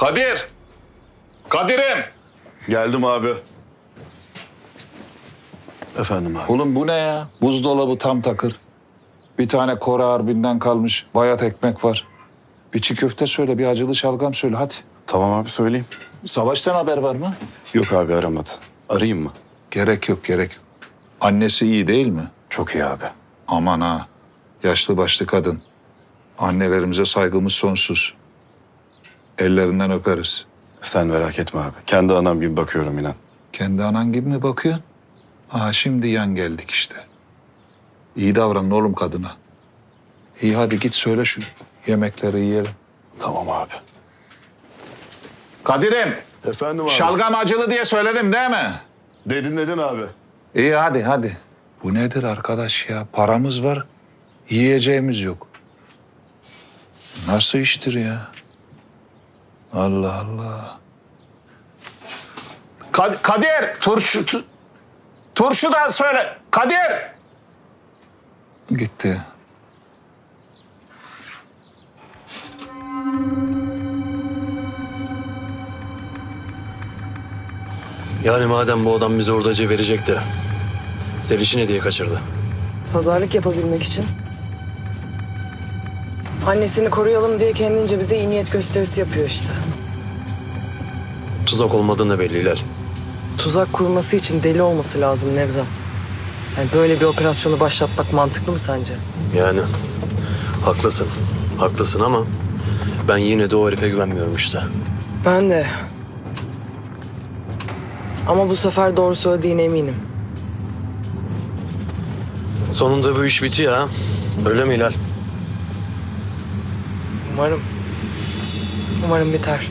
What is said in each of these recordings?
Kadir! Kadir'im! Geldim abi. Efendim abi. Oğlum bu ne ya? Buzdolabı tam takır. Bir tane Kore harbinden kalmış bayat ekmek var. Bir çiğ köfte söyle, bir acılı şalgam söyle hadi. Tamam abi söyleyeyim. Savaştan haber var mı? Yok abi aramadı. Arayayım mı? Gerek yok, gerek yok. Annesi iyi değil mi? Çok iyi abi. Aman ha. Yaşlı başlı kadın. Annelerimize saygımız sonsuz. Ellerinden öperiz. Sen merak etme abi. Kendi anam gibi bakıyorum inan. Kendi anan gibi mi bakıyorsun? Aha şimdi yan geldik işte. İyi davranın oğlum kadına. İyi hadi git söyle şu yemekleri yiyelim. Tamam abi. Kadir'im Efendim abi. şalgam acılı diye söyledim değil mi? Dedin dedin abi. İyi hadi hadi. Bu nedir arkadaş ya? Paramız var, yiyeceğimiz yok. Nasıl iştir ya? Allah Allah. Kad- Kadir, turşu, tu- turşu da söyle. Kadir! Gitti. Yani madem bu adam bize hurdacı verecekti. Zeliş'i ne diye kaçırdı? Pazarlık yapabilmek için. Annesini koruyalım diye kendince bize iyi niyet gösterisi yapıyor işte. Tuzak olmadığını belli Hilal. Tuzak kurması için deli olması lazım Nevzat. Yani böyle bir operasyonu başlatmak mantıklı mı sence? Yani haklısın. Haklısın ama ben yine de o herife güvenmiyorum işte. Ben de. Ama bu sefer doğru söylediğine eminim. Sonunda bu iş bitiyor ha. Öyle mi Hilal? Umarım. Umarım biter.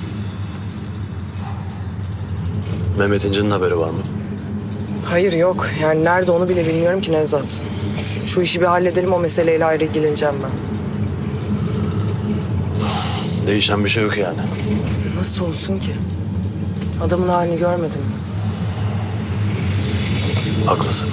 Mehmet İnce'nin haberi var mı? Hayır yok. Yani nerede onu bile bilmiyorum ki Nevzat. Şu işi bir halledelim o meseleyle ayrı ilgileneceğim ben. Değişen bir şey yok yani. Nasıl olsun ki? Adamın halini görmedin mi? Haklısın.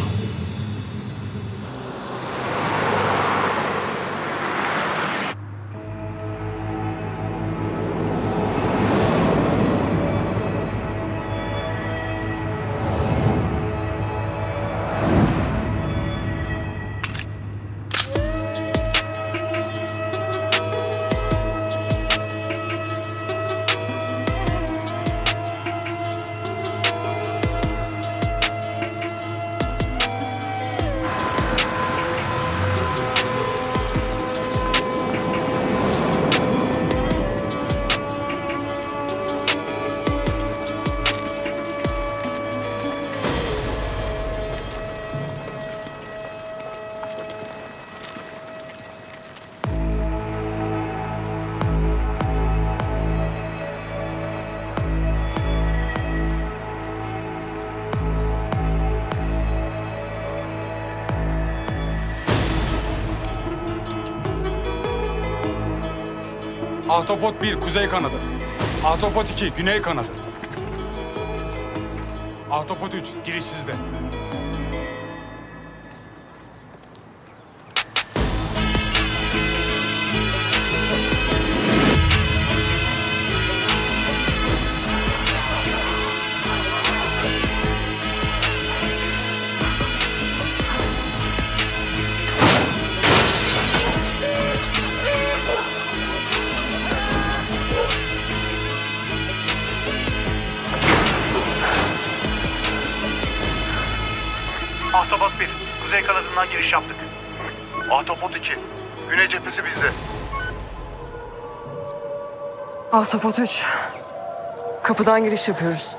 Ahtapot 1 kuzey kanadı. Ahtapot 2 güney kanadı. Ahtapot 3 giriş sizde. Ahtapot 1, kuzey kanadından giriş yaptık. Ahtapot 2, güney cephesi bizde. Ahtapot 3. Kapıdan giriş yapıyoruz.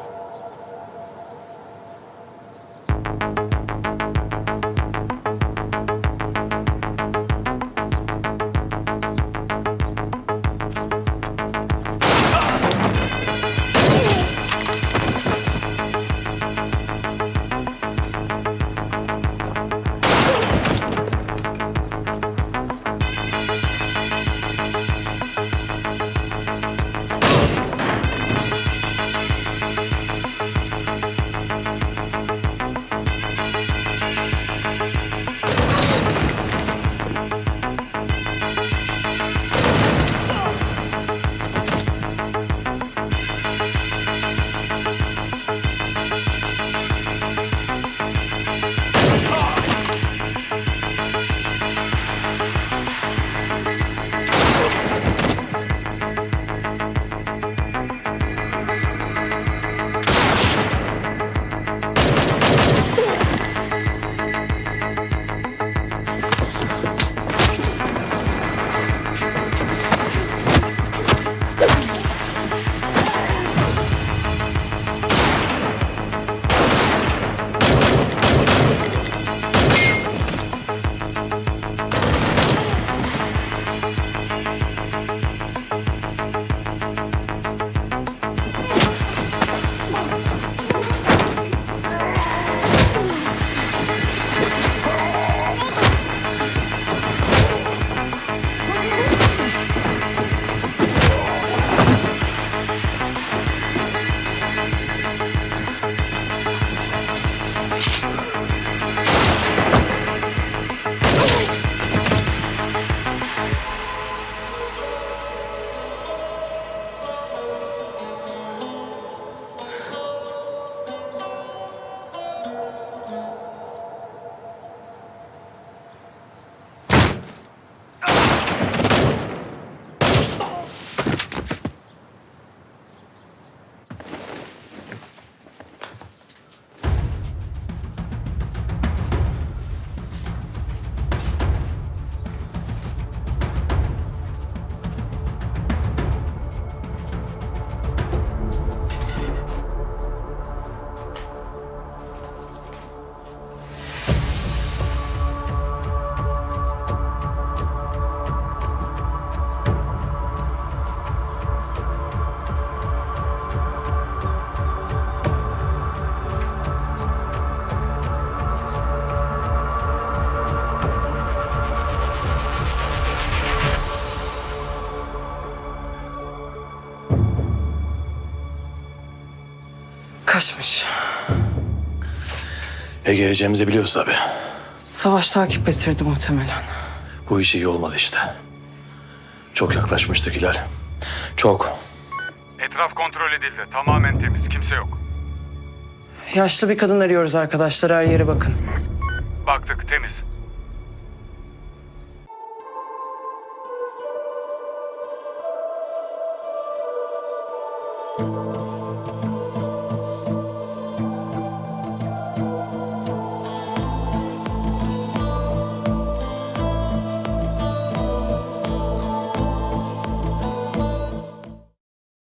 Kaçmış. E geleceğimizi biliyoruz tabii. Savaş takip ettirdi muhtemelen. Bu iş iyi olmadı işte. Çok yaklaşmıştık Hilal. Çok. Etraf kontrol edildi. Tamamen temiz. Kimse yok. Yaşlı bir kadın arıyoruz arkadaşlar. Her yere bakın. Baktık temiz.